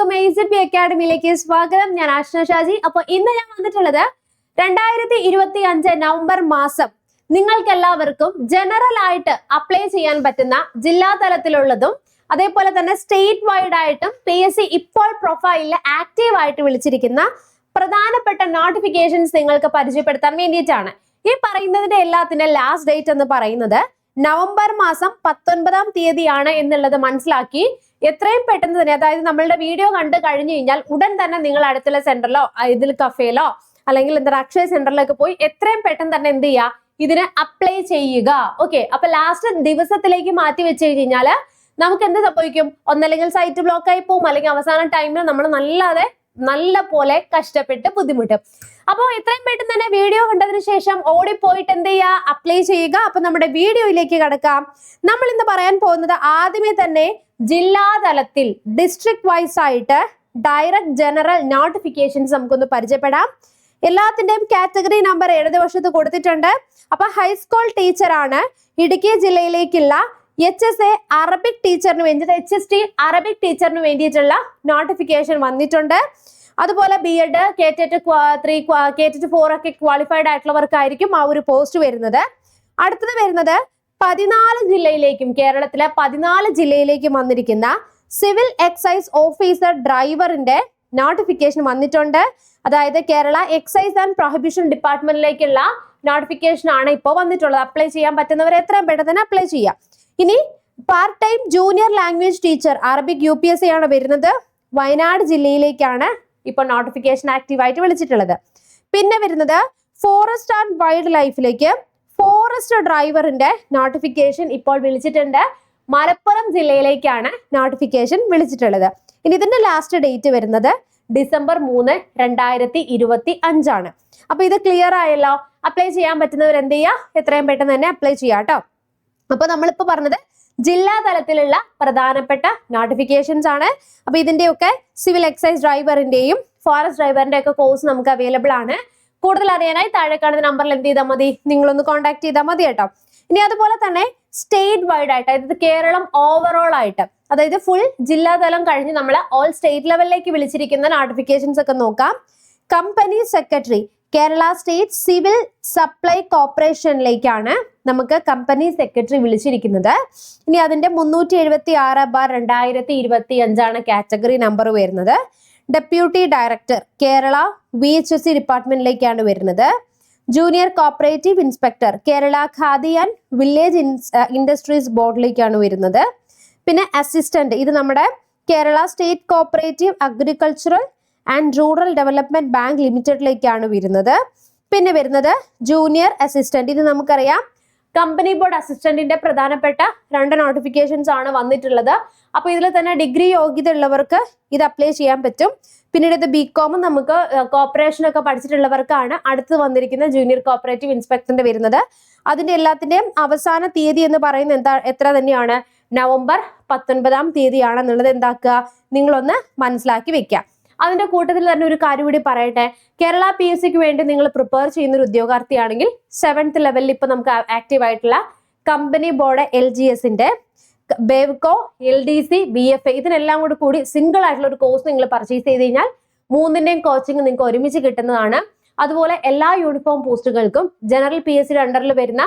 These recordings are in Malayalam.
എല്ലാവർക്കും എ ബി അക്കാഡമിയിലേക്ക് സ്വാഗതം. ഞാൻ ആഷ്ന ഷാജി. അപ്പൊ ഇന്ന് ഞാൻ വന്നിട്ടുള്ളത് രണ്ടായിരത്തി ഇരുപത്തി അഞ്ച് നവംബർ മാസം നിങ്ങൾക്ക് എല്ലാവർക്കും ജനറൽ ആയിട്ട് അപ്ലൈ ചെയ്യാൻ പറ്റുന്ന ജില്ലാ തലത്തിലുള്ളതും അതേപോലെ തന്നെ സ്റ്റേറ്റ് വൈഡ് ആയിട്ടും പി എസ് സി ഇപ്പോൾ പ്രൊഫൈലിൽ ആക്റ്റീവ് ആയിട്ട് വിളിച്ചിരിക്കുന്ന പ്രധാനപ്പെട്ട നോട്ടിഫിക്കേഷൻസ് നിങ്ങൾക്ക് പരിചയപ്പെടുത്താൻ വേണ്ടിയിട്ടാണ്. ഈ പറയുന്നതിന്റെ എല്ലാത്തിന്റെ ലാസ്റ്റ് ഡേറ്റ് എന്ന് പറയുന്നത് നവംബർ മാസം പത്തൊൻപതാം തീയതിയാണ് എന്നുള്ളത് മനസ്സിലാക്കി എത്രയും പെട്ടെന്ന് തന്നെ അതായത് നമ്മളുടെ വീഡിയോ കണ്ടു കഴിഞ്ഞു കഴിഞ്ഞാൽ ഉടൻ തന്നെ നിങ്ങൾ അടുത്തുള്ള സെന്ററിലോ ഇതിൽ കഫേലോ അല്ലെങ്കിൽ എന്താ അക്ഷയ സെന്ററിലൊക്കെ പോയി എത്രയും പെട്ടെന്ന് തന്നെ എന്ത് ചെയ്യുക ഇതിന് അപ്ലൈ ചെയ്യുക. ഓക്കെ അപ്പൊ ലാസ്റ്റ് ദിവസത്തിലേക്ക് മാറ്റി വെച്ച് കഴിഞ്ഞാൽ നമുക്ക് എന്ത് സംഭവിക്കും? ഒന്നല്ലെങ്കിൽ സൈറ്റ് ബ്ലോക്ക് ആയി പോകും അല്ലെങ്കിൽ അവസാന ടൈമിൽ നമ്മൾ നല്ലാതെ നല്ല പോലെ കഷ്ടപ്പെട്ട് ബുദ്ധിമുട്ടും. അപ്പോൾ എത്രയും പെട്ടെന്ന് തന്നെ വീഡിയോ കണ്ടതിന് ശേഷം ഓടിപ്പോയിട്ട് എന്ത് ചെയ്യുക? അപ്ലൈ ചെയ്യുക. അപ്പൊ നമ്മുടെ വീഡിയോയിലേക്ക് കടക്കാം. നമ്മൾ ഇന്ന് പറയാൻ പോകുന്നത് ആദ്യമേ തന്നെ ജില്ലാതലത്തിൽ ഡിസ്ട്രിക്ട് വൈസ് ആയിട്ട് ഡയറക്ട് ജനറൽ നോട്ടിഫിക്കേഷൻസ് നമുക്കൊന്ന് പരിചയപ്പെടാം. എല്ലാത്തിന്റെയും കാറ്റഗറി നമ്പർ ഇടതുവശത്ത് കൊടുത്തിട്ടുണ്ട്. അപ്പൊ ഹൈസ്കൂൾ ടീച്ചറാണ് ഇടുക്കി ജില്ലയിലേക്കുള്ള എച്ച് എസ് എ അറബിക് ടീച്ചറിന് വേണ്ടിയിട്ട് എച്ച് എസ് ടി അറബിക് ടീച്ചറിന് വേണ്ടിയിട്ടുള്ള നോട്ടിഫിക്കേഷൻ വന്നിട്ടുണ്ട്. അതുപോലെ B Ed K TET three K TET four ഒക്കെ ക്വാളിഫൈഡ് ആയിട്ടുള്ളവർക്കായിരിക്കും ആ ഒരു പോസ്റ്റ് വരുന്നത്. അടുത്തത് വരുന്നത് പതിനാല് ജില്ലയിലേക്കും കേരളത്തിലെ പതിനാല് ജില്ലയിലേക്കും വന്നിരിക്കുന്ന സിവിൽ എക്സൈസ് ഓഫീസർ ഡ്രൈവറിന്റെ നോട്ടിഫിക്കേഷൻ വന്നിട്ടുണ്ട്. അതായത് കേരള എക്സൈസ് ആൻഡ് പ്രൊഹിബിഷൻ ഡിപ്പാർട്ട്മെന്റിലേക്കുള്ള നോട്ടിഫിക്കേഷൻ ആണ് ഇപ്പോൾ വന്നിട്ടുള്ളത്. അപ്ലൈ ചെയ്യാൻ പറ്റുന്നവർ എത്രയും പെട്ടെന്ന് തന്നെ അപ്ലൈ ചെയ്യാം. ഇനി part time junior language teacher Arabic U P S C ആണ് വരുന്നത്. വയനാട് ജില്ലയിലേക്കാണ് ഇപ്പോൾ നോട്ടിഫിക്കേഷൻ ആക്റ്റീവായിട്ട് വിളിച്ചിട്ടുള്ളത്. പിന്നെ വരുന്നത് ഫോറസ്റ്റ് ആൻഡ് വൈൽഡ് ലൈഫിലേക്ക് ഫോറസ്റ്റ് ഡ്രൈവറിന്റെ നോട്ടിഫിക്കേഷൻ ഇപ്പോൾ വിളിച്ചിട്ടുണ്ട്. മലപ്പുറം ജില്ലയിലേക്കാണ് നോട്ടിഫിക്കേഷൻ വിളിച്ചിട്ടുള്ളത്. ഇനി ഇതിന്റെ ലാസ്റ്റ് ഡേറ്റ് വരുന്നത് ഡിസംബർ മൂന്ന് രണ്ടായിരത്തി ഇരുപത്തി അഞ്ചാണ്. അപ്പൊ ഇത് ക്ലിയർ ആയല്ലോ? അപ്ലൈ ചെയ്യാൻ പറ്റുന്നവർ എന്ത് ചെയ്യുക? എത്രയും പെട്ടെന്ന് തന്നെ അപ്ലൈ ചെയ്യാം കേട്ടോ. അപ്പൊ നമ്മളിപ്പോ പറഞ്ഞത് ജില്ലാ തലത്തിലുള്ള പ്രധാനപ്പെട്ട നോട്ടിഫിക്കേഷൻസ് ആണ്. അപ്പൊ ഇതിന്റെയൊക്കെ സിവിൽ എക്സൈസ് ഡ്രൈവറിന്റെയും ഫോറസ്റ്റ് ഡ്രൈവറിന്റെ ഒക്കെ കോഴ്സ് നമുക്ക് അവൈലബിൾ ആണ്. കൂടുതൽ അറിയാനായി താഴെ കാണുന്ന നമ്പറിൽ എന്ത് ചെയ്താൽ മതി? നിങ്ങളൊന്ന് കോൺടാക്ട് ചെയ്താൽ മതി കേട്ടോ. ഇനി അതുപോലെ തന്നെ സ്റ്റേറ്റ് വൈഡ് ആയിട്ട് അതായത് കേരളം ഓവറോൾ ആയിട്ട് അതായത് ഫുൾ ജില്ലാതലം കഴിഞ്ഞ് നമ്മൾ ഓൾ സ്റ്റേറ്റ് ലെവലിലേക്ക് വിളിച്ചിരിക്കുന്ന നോട്ടിഫിക്കേഷൻസ് ഒക്കെ നോക്കാം. Company secretary Kerala state civil supply കോർപ്പറേഷനിലേക്കാണ് നമുക്ക് കമ്പനി സെക്രട്ടറി വിളിച്ചിരിക്കുന്നത്. ഇനി അതിന്റെ മുന്നൂറ്റി എഴുപത്തി ആറ് ബാർ രണ്ടായിരത്തി ഇരുപത്തി അഞ്ചാണ് കാറ്റഗറി നമ്പർ വരുന്നത്. Deputy director Kerala V H S C ഡിപ്പാർട്ട്മെന്റിലേക്കാണ് വരുന്നത്. Junior cooperative inspector Kerala Khadi and village industries ബോർഡിലേക്കാണ് വരുന്നത്. പിന്നെ അസിസ്റ്റന്റ് ഇത് നമ്മുടെ Kerala state cooperative agricultural and rural development bank ലിമിറ്റഡിലേക്കാണ് വരുന്നത്. പിന്നെ വരുന്നത് ജൂനിയർ അസിസ്റ്റന്റ് ഇത് നമുക്കറിയാം. കമ്പനി ബോർഡ് അസിസ്റ്റന്റിന്റെ പ്രധാനപ്പെട്ട രണ്ട് നോട്ടിഫിക്കേഷൻസ് ആണ് വന്നിട്ടുള്ളത്. അപ്പൊ ഇതിൽ തന്നെ ഡിഗ്രി യോഗ്യത ഉള്ളവർക്ക് ഇത് അപ്ലൈ ചെയ്യാൻ പറ്റും. പിന്നീട് ഇത് ബികോം നമുക്ക് കോപ്പറേഷൻ ഒക്കെ പഠിച്ചിട്ടുള്ളവർക്കാണ് അടുത്ത് വന്നിരിക്കുന്ന ജൂനിയർ കോപ്പറേറ്റീവ് ഇൻസ്പെക്ടറിന്റെ വരുന്നത്. അതിന്റെ എല്ലാത്തിന്റെയും അവസാന തീയതി എന്ന് പറയുന്നത് എന്താ എത്ര തന്നെയാണ്? നവംബർ പത്തൊൻപതാം തീയതിയാണെന്നുള്ളത് എന്താക്കുക? നിങ്ങളൊന്ന് മനസ്സിലാക്കി വെക്കുക അതിന്റെ കൂട്ടത്തിൽ തന്നെ ഒരു കാര്യം കൂടി പറയട്ടെ. കേരള പി എസ് സിക്ക് വേണ്ടി നിങ്ങൾ പ്രിപ്പയർ ചെയ്യുന്ന ഒരു ഉദ്യോഗാർത്ഥിയാണെങ്കിൽ സെവൻത്ത് ലെവലിൽ ഇപ്പൊ നമുക്ക് ആക്റ്റീവ് ആയിട്ടുള്ള കമ്പനി ബോർഡ് എൽ ജി എസിന്റെ Bevco L D C B F A ഇതിനെല്ലാം കൂടി കൂടി സിംഗിൾ ആയിട്ടുള്ള ഒരു കോഴ്സ് നിങ്ങൾ പർച്ചേസ് ചെയ്ത് കഴിഞ്ഞാൽ മൂന്നിന്റെയും കോച്ചിങ് നിങ്ങൾക്ക് ഒരുമിച്ച് കിട്ടുന്നതാണ്. അതുപോലെ എല്ലാ യൂണിഫോം പോസ്റ്റുകൾക്കും ജനറൽ പി എസ് സിയുടെ അണ്ടറിൽ വരുന്ന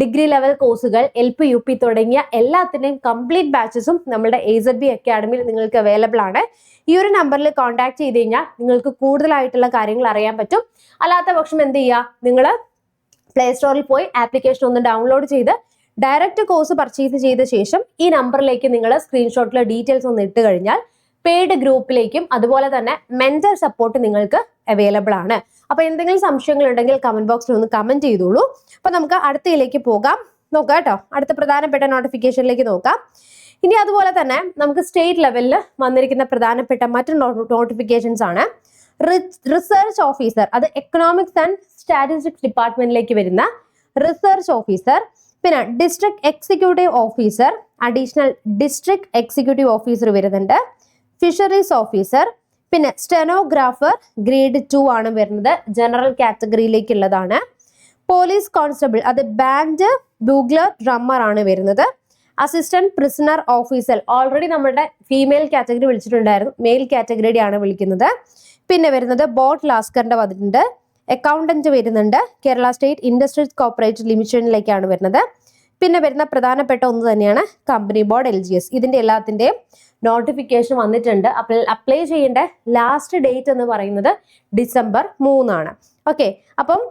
ഡിഗ്രി ലെവൽ കോഴ്സുകൾ എൽ പി യു പി തുടങ്ങിയ എല്ലാത്തിന്റെയും കംപ്ലീറ്റ് ബാച്ചസും നമ്മുടെ എ സെഡ് ബി അക്കാഡമിയിൽ നിങ്ങൾക്ക് അവൈലബിൾ ആണ്. ഈ ഒരു നമ്പറിൽ കോൺടാക്ട് ചെയ്ത് കഴിഞ്ഞാൽ നിങ്ങൾക്ക് കൂടുതലായിട്ടുള്ള കാര്യങ്ങൾ അറിയാൻ പറ്റും. അല്ലാത്ത പക്ഷം എന്ത് ചെയ്യുക നിങ്ങൾ പ്ലേ സ്റ്റോറിൽ പോയി ആപ്ലിക്കേഷൻ ഒന്ന് ഡൗൺലോഡ് ചെയ്ത് ഡയറക്റ്റ് കോഴ്സ് പർച്ചേസ് ചെയ്ത ശേഷം ഈ നമ്പറിലേക്ക് നിങ്ങൾ സ്ക്രീൻഷോട്ടിലെ ഡീറ്റെയിൽസ് ഒന്ന് ഇട്ട് കഴിഞ്ഞാൽ പെയ്ഡ് ഗ്രൂപ്പിലേക്കും അതുപോലെ തന്നെ മെന്റൽ സപ്പോർട്ട് നിങ്ങൾക്ക് അവൈലബിൾ ആണ്. അപ്പൊ എന്തെങ്കിലും സംശയങ്ങൾ ഉണ്ടെങ്കിൽ കമന്റ് ബോക്സിൽ ഒന്ന് കമന്റ് ചെയ്തോളൂ. അപ്പൊ നമുക്ക് അടുത്തയിലേക്ക് പോകാം. നോക്കാം കേട്ടോ. അടുത്ത പ്രധാനപ്പെട്ട നോട്ടിഫിക്കേഷനിലേക്ക് നോക്കാം. ഇനി അതുപോലെ തന്നെ നമുക്ക് സ്റ്റേറ്റ് ലെവലിൽ വന്നിരിക്കുന്ന പ്രധാനപ്പെട്ട മറ്റു നോട്ടിഫിക്കേഷൻസ് ആണ്. റിസർച്ച് ഓഫീസർ അത് എക്കണോമിക്സ് ആൻഡ് സ്റ്റാറ്റിസ്റ്റിക്സ് ഡിപ്പാർട്ട്മെന്റിലേക്ക് വരുന്ന റിസർച്ച് ഓഫീസർ പിന്നെ district executive officer additional district executive officer വരുന്നുണ്ട്. ഫിഷറീസ് ഓഫീസർ പിന്നെ സ്റ്റെനോഗ്രാഫർ ഗ്രേഡ് ടു ആണ് വരുന്നത്. ജനറൽ കാറ്റഗറിയിലേക്കുള്ളതാണ് പോലീസ് കോൺസ്റ്റബിൾ അത് ബാൻഡ് ബൂഗ്ലർ ഡ്രമ്മർ ആണ് വരുന്നത്. അസിസ്റ്റന്റ് പ്രിസണർ ഓഫീസർ ഓൾറെഡി നമ്മുടെ ഫീമെയിൽ കാറ്റഗറി വിളിച്ചിട്ടുണ്ടായിരുന്നു. മെയിൽ കാറ്റഗറിയാണ് വിളിക്കുന്നത്. പിന്നെ വരുന്നത് ബോട്ട് ലാസ്കറിന്റെ വന്നിട്ടുണ്ട്. അക്കൗണ്ടന്റ് വരുന്നുണ്ട്. കേരള സ്റ്റേറ്റ് ഇൻഡസ്ട്രീസ് കോപ്പറേറ്റീവ് ലിമിറ്റഡിലേക്കാണ് വരുന്നത്. പിന്നെ വരുന്ന പ്രധാനപ്പെട്ട ഒന്ന് തന്നെയാണ് company board L G S ഇതിന്റെ എല്ലാത്തിന്റെയും നോട്ടിഫിക്കേഷൻ വന്നിട്ടുണ്ട്. അപ്പോൾ അപ്ലൈ ചെയ്യേണ്ട ലാസ്റ്റ് ഡേറ്റ് എന്ന് പറയുന്നത് ഡിസംബർ മൂന്നാണ്. ഓക്കെ അപ്പം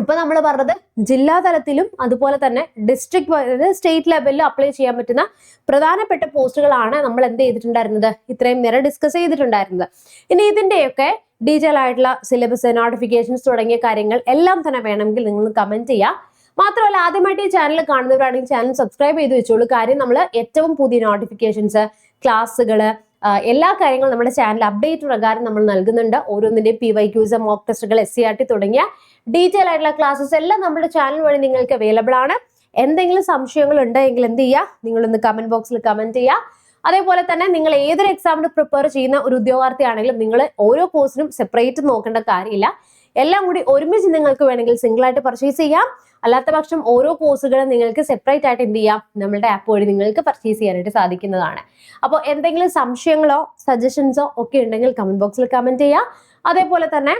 ഇപ്പൊ നമ്മൾ പറഞ്ഞത് ജില്ലാ തലത്തിലും അതുപോലെ തന്നെ ഡിസ്ട്രിക്ട് അതായത് സ്റ്റേറ്റ് ലെവലിലും അപ്ലൈ ചെയ്യാൻ പറ്റുന്ന പ്രധാനപ്പെട്ട പോസ്റ്റുകളാണ് നമ്മൾ എന്ത് ചെയ്തിട്ടുണ്ടായിരുന്നത്? ഇത്രയും നേരം ഡിസ്കസ് ചെയ്തിട്ടുണ്ടായിരുന്നത്. ഇനി ഇതിന്റെയൊക്കെ ഡീറ്റെയിൽ ആയിട്ടുള്ള സിലബസ് നോട്ടിഫിക്കേഷൻസ് തുടങ്ങിയ കാര്യങ്ങൾ എല്ലാം തന്നെ വേണമെങ്കിൽ നിങ്ങൾ കമന്റ് ചെയ്യുക മാത്രമല്ല ആദ്യമായിട്ട് ഈ ചാനൽ കാണുന്നവരാണെങ്കിൽ ചാനൽ സബ്സ്ക്രൈബ് ചെയ്ത് വെച്ചോളൂ. കാര്യം നമ്മൾ ഏറ്റവും പുതിയ നോട്ടിഫിക്കേഷൻസ് ക്ലാസ്സുകൾ എല്ലാ കാര്യങ്ങളും നമ്മുടെ ചാനൽ അപ്ഡേറ്റ് പ്രകാരം നമ്മൾ നൽകുന്നുണ്ട്. ഓരോന്നിന്റെയും പി വൈ ക്യൂസ് മോക്ക് ടെസ്റ്റുകൾ എസ് സി ആർ ടി തുടങ്ങിയ ഡീറ്റെയിൽ ആയിട്ടുള്ള ക്ലാസ്സസ് എല്ലാം നമ്മുടെ ചാനൽ വഴി നിങ്ങൾക്ക് അവൈലബിൾ ആണ്. എന്തെങ്കിലും സംശയങ്ങൾ ഉണ്ടെങ്കിൽ എന്ത് ചെയ്യുക നിങ്ങളൊന്ന് കമന്റ് ബോക്സിൽ കമന്റ് ചെയ്യുക അതേപോലെ തന്നെ നിങ്ങൾ ഏതൊരു എക്സാമിന് പ്രിപ്പയർ ചെയ്യുന്ന ഒരു ഉദ്യോഗാർത്ഥിയാണെങ്കിലും നിങ്ങൾ ഓരോ കോഴ്സിനും സെപ്പറേറ്റ് നോക്കേണ്ട കാര്യമില്ല. എല്ലാം കൂടി ഒരുമിച്ച് നിങ്ങൾക്ക് വേണമെങ്കിൽ സിംഗിൾ ആയിട്ട് പർച്ചേസ് ചെയ്യാം. അല്ലാത്ത പക്ഷം ഓരോ കോഴ്സുകളും നിങ്ങൾക്ക് സെപ്പറേറ്റ് ആയിട്ട് എന്ത് ചെയ്യാം? നമ്മുടെ ആപ്പ് വഴി നിങ്ങൾക്ക് പർച്ചേസ് ചെയ്യാനായിട്ട് സാധിക്കുന്നതാണ്. അപ്പോൾ എന്തെങ്കിലും സംശയങ്ങളോ സജഷൻസോ ഒക്കെ ഉണ്ടെങ്കിൽ കമന്റ് ബോക്സിൽ കമന്റ് ചെയ്യുക അതേപോലെ തന്നെ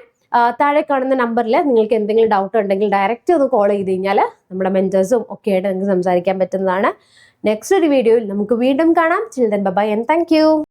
താഴെ കാണുന്ന നമ്പറിൽ നിങ്ങൾക്ക് എന്തെങ്കിലും ഡൗട്ട് ഉണ്ടെങ്കിൽ ഡയറക്റ്റ് ഒന്ന് കോൾ ചെയ്ത് കഴിഞ്ഞാൽ നമ്മുടെ മെന്റേഴ്സും ഒക്കെ ആയിട്ട് നിങ്ങൾക്ക് സംസാരിക്കാൻ പറ്റുന്നതാണ്. നെക്സ്റ്റ് ഒരു വീഡിയോയിൽ നമുക്ക് വീണ്ടും കാണാം. Children bye-bye and thank